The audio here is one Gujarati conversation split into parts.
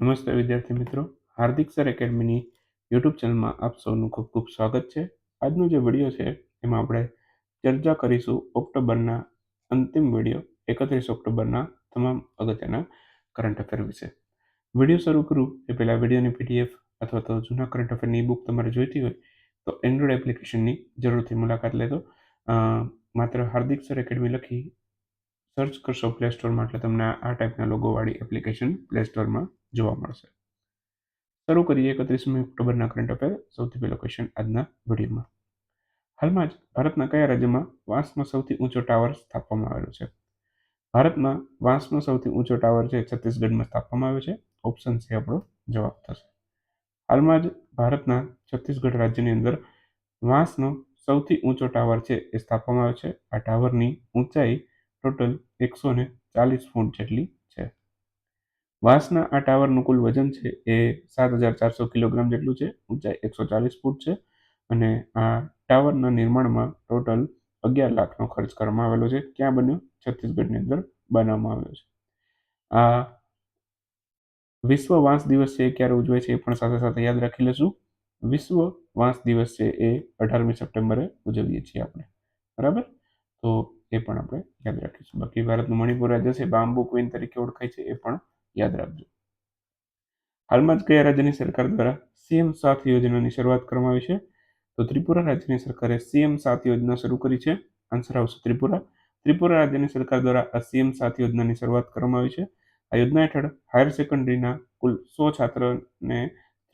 નમસ્તે વિદ્યાર્થી મિત્રો. હાર્દિક સર એકેડમીની યુટ્યુબ ચેનલમાં આપ સૌનું ખૂબ ખૂબ સ્વાગત છે. આજનો જે વીડિયો છે, એમાં આપણે ચર્ચા કરીશું ઓક્ટોબરના અંતિમ વીડિયો, એકત્રીસ ઓક્ટોબરના તમામ અગત્યના કરંટ અફેર વિશે. વીડિયો શરૂ કરું એ પહેલાં વિડીયોની પીડીએફ અથવા તો જૂના કરંટ અફેરની બુક તમારે જોઈતી હોય, તો એન્ડ્રોઈડ એપ્લિકેશનની જરૂરથી મુલાકાત લેતો માત્ર હાર્દિક સર એકેડમી લખી સર્ચ કરશો પ્લે સ્ટોરમાં એટલે તમને આ ટાઈપના લોગોવાળી એપ્લિકેશન પ્લે સ્ટોરમાં જોવા મળશે. શરૂ કરીએ એકત્રીસમી ઓક્ટોબરના કરંટ અફેર સૌથી પહેલો ક્વેશ્ચન આજના વિડીયોમાં. હાલમાં જ ભારતના કયા રાજ્યમાં વાંસનો સૌથી ઊંચો ટાવર સ્થાપવામાં આવેલો છે? ભારતમાં વાંસનો સૌથી ઊંચો ટાવર છે છત્તીસગઢમાં સ્થાપવામાં આવ્યો છે. ઓપ્શન સી આપણો જવાબ થશે. હાલમાં જ ભારતના છત્તીસગઢ રાજ્યની અંદર વાંસનો સૌથી ઊંચો ટાવર છે એ સ્થાપવામાં આવ્યો છે. આ ટાવરની ઊંચાઈ ટોટલ એકસો ને ચાલીસ ફૂટ જેટલી વાંસના આ ટાવરનું કુલ વજન છે એ સાત હજાર ચારસો કિલોગ્રામ જેટલું છે, ઊંચાઈ એકસો ચાલીસ ફૂટ છે અને આ ટાવરના નિર્માણમાં ટોટલ અગિયાર લાખનો ખર્ચ કરવામાં આવેલો છે. ક્યાં બન્યો? છત્તીસગઢની અંદર બનાવવામાં આવ્યો છે. આ વિશ્વ વાંસ દિવસ છે એ ક્યારે ઉજવાય છે એ પણ સાથે સાથે યાદ રાખી લેશું. વિશ્વ વાંસ દિવસ છે એ અઢારમી સપ્ટેમ્બરે ઉજવીએ છીએ આપણે. બરાબર? તો એ પણ આપણે યાદ રાખીશું. બાકી ભારતનું મણિપુર રાજ્ય છે, બાંબુ ક્વીન તરીકે ઓળખાય છે એ પણ યાદ રાખજો. હાલમાં જ કયા રાજ્યની સરકાર દ્વારા સીએમ સાથ યોજનાની શરૂઆત કરવામાં આવી છે? તો ત્રિપુરા રાજ્યની સરકારે સીએમ સાથ યોજના શરૂ કરી છે. આન્સર આવશે ત્રિપુરા. ત્રિપુરા રાજ્યની સરકાર દ્વારા આ સીએમ સાથ યોજનાની શરૂઆત કરવામાં આવી છે. આ યોજના હેઠળ હાયર સેકન્ડરીના કુલ સો છાત્રને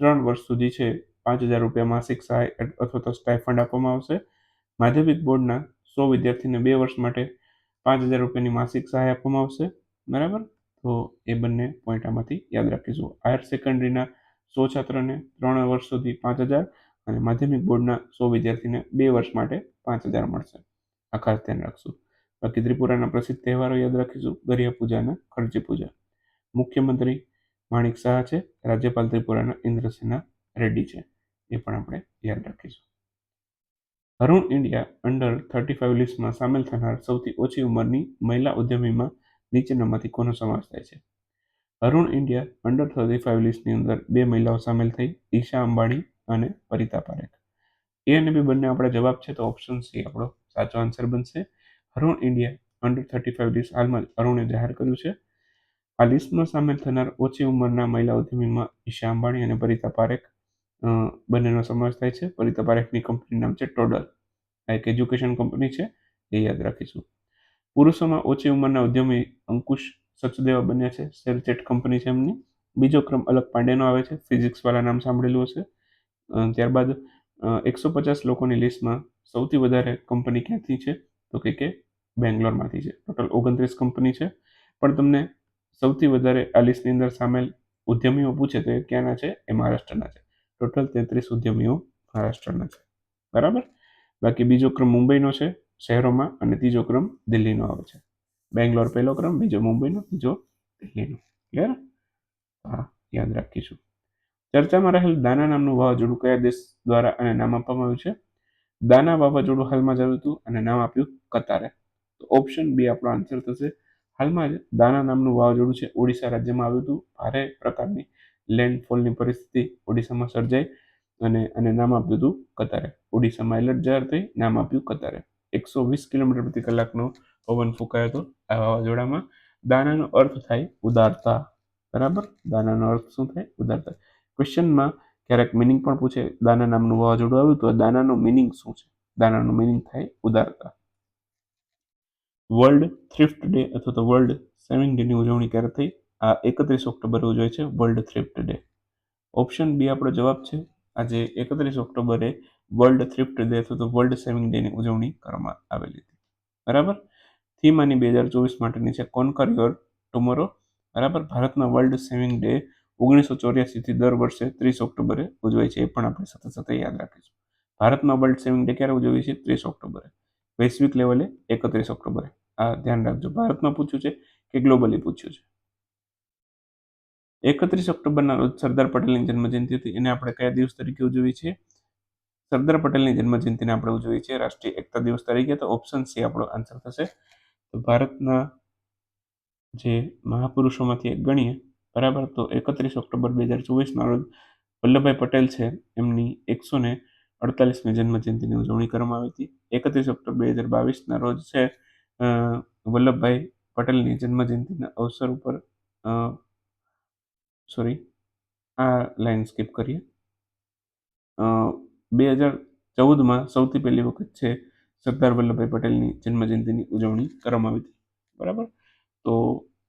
ત્રણ વર્ષ સુધી છે પાંચ હજાર રૂપિયા માસિક સહાય અથવા તો સ્ટાઇફંડ આપવામાં આવશે. માધ્યમિક બોર્ડના સો વિદ્યાર્થીને બે વર્ષ માટે પાંચ હજાર રૂપિયાની માસિક સહાય આપવામાં આવશે. બરાબર? તો એ બંને પોઈન્ટ આમાંથી યાદ રાખીશું. હાયર સેકન્ડરીના સો છાત્રને ત્રણ વર્ષ સુધી પાંચ હજાર અને માધ્યમિક બોર્ડના સો વિદ્યાર્થીને બે વર્ષ માટે પાંચ હજાર મળશે. આ ખાસ ધ્યાન રાખશું. બાકી ત્રિપુરાના પ્રસિદ્ધ તહેવારો યાદ રાખીશું. દરિયા પૂજા અને ખર્ચી પૂજા. મુખ્યમંત્રી માણિક શાહ છે. રાજ્યપાલ ત્રિપુરાના ઇન્દ્રસેના રેડ્ડી છે. એ પણ આપણે યાદ રાખીશું. Arun India under thirty five લિસ્ટમાં સામેલ થનાર સૌથી ઓછી ઉંમરની મહિલા ઉદ્યમીમાં નીચેનામાંથી કોનો સમાવેશ થાય છે? Arun India under thirty five લિસ્ટની અંદર બે મહિલાઓ સામેલ થઈ, ઈશા અંબાણી અને પરિતા પારેખ. એ અને બી બંને આપણા જવાબ છે, તો ઓપ્શન સી આપણો સાચો આન્સર બનશે. Arun India under thirty five list હાલમાં અરુણે જાહેર કર્યું છે. આ લિસ્ટમાં સામેલ થનાર ઓછી ઉંમરના મહિલા ઉદ્યમીમાં ઈશા અંબાણી અને પરિતા પારેખ બંનેનો સમાવેશ થાય છે. પરિતા પારેખની કંપનીનું નામ છે ટોડલ. આ એક એજ્યુકેશન કંપની છે, એ યાદ રાખીશું. પુરુષોમાં ઓછી ઉંમરના ઉદ્યમી અંકુશ સચદેવા બન્યા છે. શેરચેટ કંપની છે એમની. બીજો ક્રમ અલગ પાંડેનો આવે છે. ફિઝિક્સવાળા નામ સાંભળેલું હશે. ત્યારબાદ એકસો પચાસ લોકોની લિસ્ટમાં સૌથી વધારે કંપની ક્યાંથી છે? તો કે કે બેંગ્લોરમાંથી છે. ટોટલ ઓગણત્રીસ કંપની છે. પણ તમને સૌથી વધારે આ લિસ્ટની અંદર સામેલ ઉદ્યમીઓ પૂછે તો એ ક્યાંના છે? એ મહારાષ્ટ્રના છે. ટોટલ તેત્રીસ ઉદ્યમીઓ મહારાષ્ટ્રના છે. બરાબર? બાકી બીજો ક્રમ મુંબઈનો છે. શહેરોમાં અને ત્રીજો ક્રમ દિલ્હીનો આવે છે. બેંગ્લોર પહેલો ક્રમ, બીજો મુંબઈનો, ત્રીજો દિલ્હીનો. ક્લિયર હા, યાદ રાખીશું. ચર્ચામાં રહેલ દાના નામનું વાવાઝોડું કયા દેશ દ્વારા અને નામ આપવામાં આવ્યું છે? દાના વાવાઝોડું હાલમાં જ આવ્યું હતું અને નામ આપ્યું કતારે. તો ઓપ્શન બી આપણો આન્સર થશે. હાલમાં જ દાના નામનું વાવાઝોડું છે ઓડિશા રાજ્યમાં આવ્યું હતું. ભારે પ્રકારની લેન્ડફોલની પરિસ્થિતિ ઓડિશામાં સર્જાઈ અને અને નામ આપ્યું હતું કતારે. ઓડિશામાં એલર્ટ જાહેર થઈ, નામ આપ્યું કતારે. એકસો વીસ કિલોમીટર પ્રતિ કલાકનો પવન ફૂંકાયો હતો. આ વાવાઝોડામાં દાનાનો અર્થ થાય ઉદારતા. બરાબર? દાનાનો અર્થ શું થાય? ઉદારતા. ક્વેશ્ચનમાં ક્યારેક મિનિંગ પણ પૂછે. દાના નામનું વાવાઝોડું આવ્યું તો દાનાનો મિનિંગ શું છે? દાનાનો મિનિંગ થાય ઉદારતા. વર્લ્ડ થ્રિફ્ટ ડે અથવા તો વર્લ્ડ સેવિંગ ડેની ઉજવણી ક્યારે થઈ? આ એકત્રીસ ઓક્ટોબરે ઉજવાય છે world thrift day option B આપણો જવાબ છે. આજે એકત્રીસ ઓક્ટોબરે વર્લ્ડ થ્રિફ્ટ ડે અથવા તો વર્લ્ડ સેવિંગ ડેની ઉજવણી કરવામાં આવેલી હતી. બરાબર? થીમ આની બે હજાર ચોવીસ માટેની છે કોનકર યોર ટુમોરો બરાબર? ભારતમાં વર્લ્ડ સેવિંગ ડે ઓગણીસો ચોર્યાસીથી દર વર્ષે ત્રીસ ઓક્ટોબરે ઉજવાય છે, એ પણ આપણે સાથે સાથે યાદ રાખીશું. ભારતમાં વર્લ્ડ સેવિંગ ડે ક્યારે ઉજવીએ છીએ? ત્રીસ ઓક્ટોબરે. વૈશ્વિક લેવલે એકત્રીસ ઓક્ટોબરે. આ ધ્યાન રાખજો. ભારતમાં પૂછ્યું છે કે ગ્લોબલી પૂછ્યું છે? એકત્રીસ ઓક્ટોબરના રોજ સરદાર પટેલની જન્મજયંતિ હતી, એને આપણે કયા દિવસ તરીકે ઉજવીએ છીએ? સરદાર પટેલની જન્મજયંતિને આપણે ઉજવીએ છીએ, રાષ્ટ્રીય એકતા દિવસ તરીકે. તો ઓપ્શન સી આપણો આન્સર થશે. તો ભારતના જે મહાપુરુષોમાંથી એક ગણીએ, બરાબર? તો એકત્રીસ ઓક્ટોબર બે હજાર ચોવીસના રોજ વલ્લભભાઈ પટેલ છે, એમની એકસો ને અડતાલીસમી જન્મજયંતિની ઉજવણી કરવામાં આવી હતી. એકત્રીસ ઓક્ટોબર બે હજાર બાવીસના રોજ છે વલ્લભભાઈ પટેલની જન્મજયંતિના અવસર ઉપર સોરી આ લાઈન સ્કીપ કરીએ. બે હજાર ચૌદમાં સૌથી પહેલી વખત છે સરદાર વલ્લભભાઈ પટેલની જન્મજયંતિની ઉજવણી કરવામાં આવી હતી. બરાબર? તો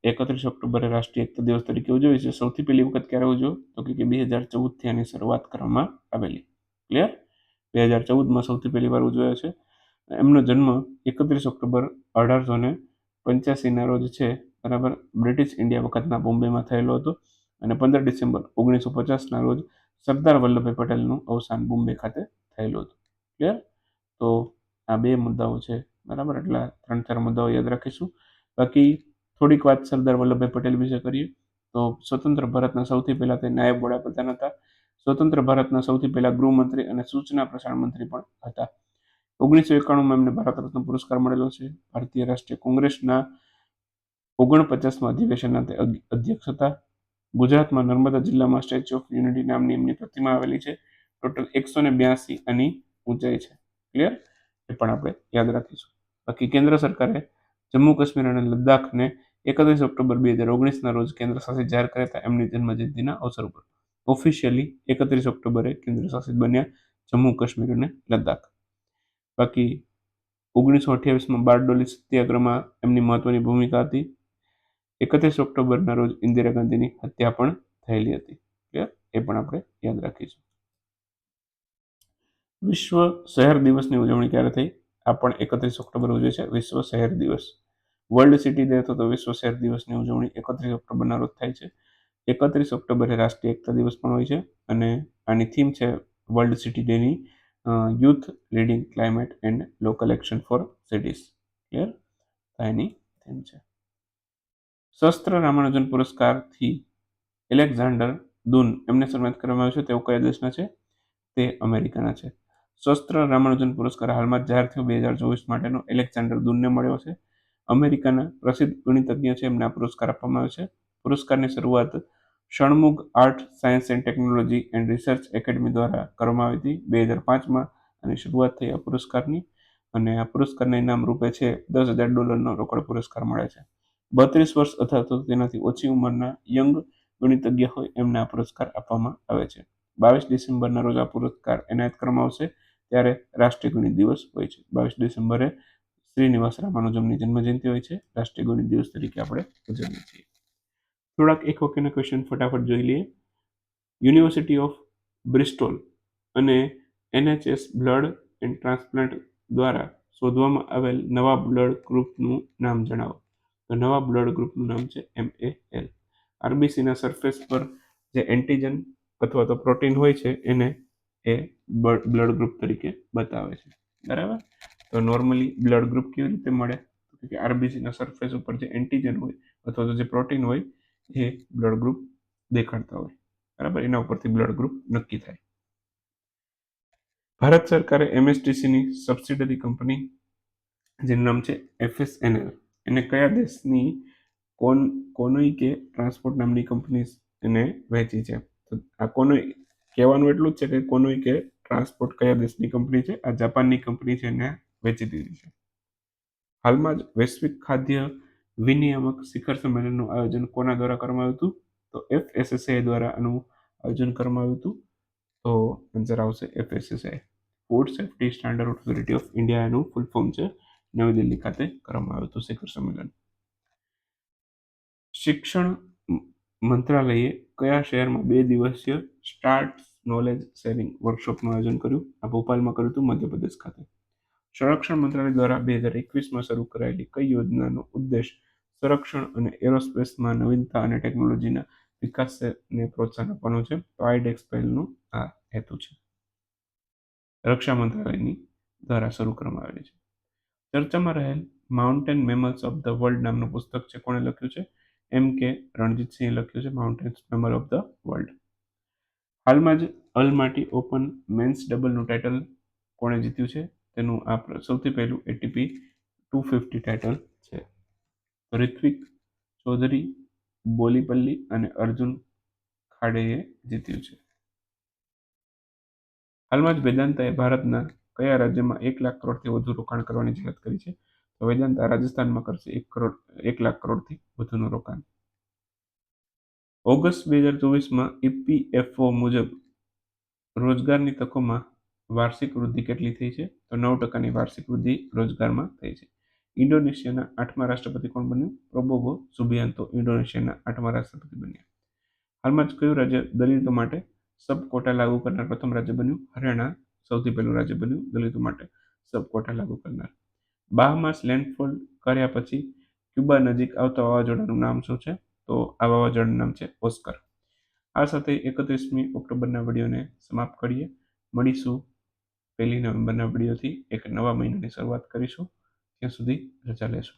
એકત્રીસ ઓક્ટોબરે રાષ્ટ્રીય એકતા દિવસ તરીકે ઉજવે છે. સૌથી પહેલી વખત ક્યારે ઉજવ્યો? તો કે બે હજાર ચૌદથી આની શરૂઆત કરવામાં આવેલી. ક્લિયર? બે હજાર ચૌદમાં સૌથી પહેલી વાર ઉજવાયો છે. એમનો જન્મ એકત્રીસ ઓક્ટોબર અઢારસો ને પંચ્યાસીના રોજ છે. બરાબર? બ્રિટિશ ઇન્ડિયા વખતના બોમ્બેમાં થયેલો હતો અને પંદર ડિસેમ્બર ઓગણીસો પચાસના રોજ સરદાર વલ્લભભાઈ પટેલનું અવસાન બોમ્બે ખાતે થયેલું હતું. ક્લિયર તો આ બે મુદ્દાઓ છે, બરાબર? એટલા ત્રણ ચાર મુદ્દાઓ યાદ રાખીશું. બાકી થોડીક વાત સરદાર વલ્લભભાઈ પટેલ વિશે કરીએ. તો સ્વતંત્ર ભારતના સૌથી પહેલા તે નાયબ વડાપ્રધાન હતા. સ્વતંત્ર ભારતના સૌથી પહેલા ગૃહમંત્રી અને સૂચના પ્રસારણ મંત્રી પણ હતા. ઓગણીસો એકાણુંમાં એમને ભારત રત્ન પુરસ્કાર મળેલો છે. ભારતીય રાષ્ટ્રીય કોંગ્રેસના ઓગણપચાસમાં અધિવેશનના તે અધ્યક્ષ હતા. ગુજરાતમાં નર્મદા જિલ્લામાં સ્ટેચ્યુ ઓફ યુનિટી નામની એમની પ્રતિમા આવેલી છે. ટોટલ એકસો ને બ્યાસી આની ઊંચાઈ છે. ક્લિયર? એ પણ આપણે યાદ રાખીશું. બાકી કેન્દ્ર સરકારે જમ્મુ કાશ્મીર અને લદ્દાખને એકત્રીસ ઓક્ટોબર બે હજાર ઓગણીસના રોજ કેન્દ્ર શાસિત જાહેર કર્યા હતા. એમની જન્મજયંતિના અવસર ઉપર. ઓફિશિયલી એકત્રીસ ઓક્ટોબરે કેન્દ્ર શાસિત બન્યા જમ્મુ કાશ્મીર અને લદ્દાખ. બાકી ઓગણીસો અઠ્યાવીસમાં બારડોલી સત્યાગ્રહમાં એમની મહત્વની ભૂમિકા હતી. એકત્રીસ ઓક્ટોબરના રોજ ઇન્દિરા ગાંધીની હત્યા પણ થયેલી હતી. ક્લિયર એ પણ આપણે યાદ રાખીશું. વિશ્વ શહેર દિવસની ઉજવણી ક્યારે થઈ? આ પણ એકત્રીસ ઓક્ટોબર ઉજવે છે. વિશ્વ શહેર દિવસ. વર્લ્ડ સિટી ડે હતો તો વિશ્વ શહેર દિવસની ઉજવણી એકત્રીસ ઓક્ટોબરના રોજ થાય છે. એકત્રીસ ઓક્ટોબરે રાષ્ટ્રીય એકતા દિવસ પણ હોય છે અને આની થીમ છે world city Danny youth leading climate and local action for cities clear any theme છે. શસ્ત્ર રામાનુજન પુરસ્કારથી એલેક્ઝાન્ડર દુન એમને સન્માનિત કરવામાં આવ્યું છે. તેઓ કયા દેશના છે? તે અમેરિકાના છે. શસ્ત્ર રામાનુજન પુરસ્કાર હાલમાં જાહેર થયો. બે હજાર ચોવીસ માટેનો એલેક્ઝાન્ડર દુનને મળ્યો છે. અમેરિકાના પ્રસિદ્ધ ગણિતજ્ઞ છે. એમને આ પુરસ્કાર આપવામાં આવે છે. પુરસ્કારની શરૂઆત Shanmugha arts, science and technology and research academy દ્વારા કરવામાં આવી હતી. બે હજાર પાંચમાં આની શરૂઆત થઈ આ પુરસ્કારની. અને આ પુરસ્કારના ઇનામ રૂપે છે દસ હજાર ડોલરનો રોકડ પુરસ્કાર મળે છે. બત્રીસ વર્ષ અથવા તો તેનાથી ઓછી ઉંમરના યંગ ગણિતજ્ઞ હોય એમને આ પુરસ્કાર આપવામાં આવે છે. બાવીસ ડિસેમ્બરના રોજ આ પુરસ્કાર એનાયત કરવામાં આવશે ત્યારે રાષ્ટ્રીય ગણિત દિવસ હોય છે. બાવીસ ડિસેમ્બરે શ્રીનિવાસ રામાનુજમની જન્મજયંતિ હોય છે. રાષ્ટ્રીય ગણિત દિવસ તરીકે આપણે ઉજવીએ છીએ. થોડાક એક વખતના ક્વેશ્ચન ફટાફટ જોઈ લઈએ. યુનિવર્સિટી ઓફ બ્રિસ્ટોલ અને એનએચએસ બ્લડ એન્ડ ટ્રાન્સપ્લાન્ટ દ્વારા શોધવામાં આવેલ નવા બ્લડ ગ્રુપનું નામ જણાવો. નવા બ્લડ ગ્રુપનું નામ છે એમ એ એલ આરબીસીના સરફેસ પર જે એન્ટીજન અથવા તો પ્રોટીન હોય છે, એને એ બ્લડ ગ્રુપ તરીકે બતાવે છે. બરાબર? તો નોર્મલી બ્લડ ગ્રુપ કેવી રીતે મળે? કે આરબીસીના સરફેસ ઉપર જે એન્ટીજન હોય અથવા તો જે પ્રોટીન હોય, એ બ્લડ ગ્રુપ દેખાડતા હોય. બરાબર? એના ઉપરથી બ્લડ ગ્રુપ નક્કી થાય. ભારત સરકારે એમએસટીસીની સબસિડરી કંપની જેનું નામ છે એફએસએનએલ એને કયા દેશની કોન, કોનોઈ કે ટ્રાન્સપોર્ટ નામની કંપની એને વહેંચી છે? તો આ કોનોઈ કહેવાનું એટલું જ છે કે કોનોઈ કે ટ્રાન્સપોર્ટ કયા દેશની કંપની છે? આ જાપાનની કંપની છે એને વેચી દીધી છે. હાલમાં જ વૈશ્વિક ખાદ્ય વિનિયામક શિખર સંમેલનનું આયોજન કોના દ્વારા કરવામાં આવ્યું હતું? તો એફ એસએસઆઈ દ્વારા આનું આયોજન કરવામાં આવ્યું હતું. તો આન્સર આવશે F SSAI food safety standard authority of India એનું ફૂલ ફોર્મ છે. નવી દિલ્હી ખાતે કરવામાં આવ્યું હતું, શિખર સંમેલન. શિક્ષણ મંત્રાલયે કયા શહેરમાં બે દિવસીય સ્ટાર્ટ નોલેજ શેરિંગ વર્કશોપનું આયોજન કર્યું? આ ભોપાલમાં કર્યું હતું મધ્યપ્રદેશ ખાતે. સંરક્ષણ મંત્રાલય દ્વારા બે હજાર એકવીસમાં શરૂ કરાયેલી કઈ યોજનાનો ઉદ્દેશ સંરક્ષણ અને એરોસ્પેસમાં નવીનતા અને ટેકનોલોજીના વિકાસને પ્રોત્સાહન આપવાનું છે? તો આઈડેક્સ પહેલનો આ હેતુ છે. રક્ષા મંત્રાલયની દ્વારા શરૂ કરવામાં આવેલી છે. ચર્ચામાં રહેલ mountain mammals of the world નામનું પુસ્તક છે. કોણે લખ્યું છે? એમ કે રણજીતસિંહે લખ્યું છે mountains mammal of the world હાલમાં જ અલમાટી ઓપન મેન્સ ડબલનું ટાઇટલ કોણે જીત્યું છે? તેનું આ સૌથી પહેલું એટીપી ટુ ફિફ્ટી ટાઇટલ છે. રિત્વિક ચૌધરી, બોલીપલ્લી અને અર્જુન ખાડેએ જીત્યું છે. હાલમાં જ વેદાંતાએ ભારતના કયા રાજ્યમાં એક લાખ કરોડથી વધુ રોકાણ કરવાની જાહેરાત કરી છે? તો વેદાંતા રાજસ્થાનમાં કરશે એક કરોડ, એક લાખ કરોડથી વધુનું રોકાણ. ઓગસ્ટ બે હજાર ચોવીસમાં ઈપીએફઓ મુજબ રોજગારની તકોમાં વાર્ષિક વૃદ્ધિ કેટલી થઈ છે? તો નવ ટકાની વાર્ષિક વૃદ્ધિ રોજગારમાં થઈ છે. ઇન્ડોનેશિયાના આઠમા રાષ્ટ્રપતિ કોણ બન્યું? પ્રબોવો સુબિયાન્તો ઇન્ડોનેશિયાના આઠમા રાષ્ટ્રપતિ બન્યા. હાલમાં જ કયું રાજ્ય દલિતો માટે સબ કોટા લાગુ કરનાર પ્રથમ રાજ્ય બન્યું? હરિયાણા સૌથી પહેલું રાજ્ય બન્યું દલિતો માટે સબ કોટા લાગુ કરનાર. બાહમાસ લેન્ડફોલ કર્યા પછી ક્યુબા નજીક આવતા વાવાઝોડાનું નામ શું છે? તો આ વાવાઝોડાનું નામ છે ઓસ્કર. આ સાથે એકત્રીસમી ઓક્ટોબરના વિડીયોને સમાપ્ત કરીએ. મળીશું પહેલી નવેમ્બરના વિડીયોથી એક નવા મહિનાની શરૂઆત કરીશું. ત્યાં સુધી રજા લેશું.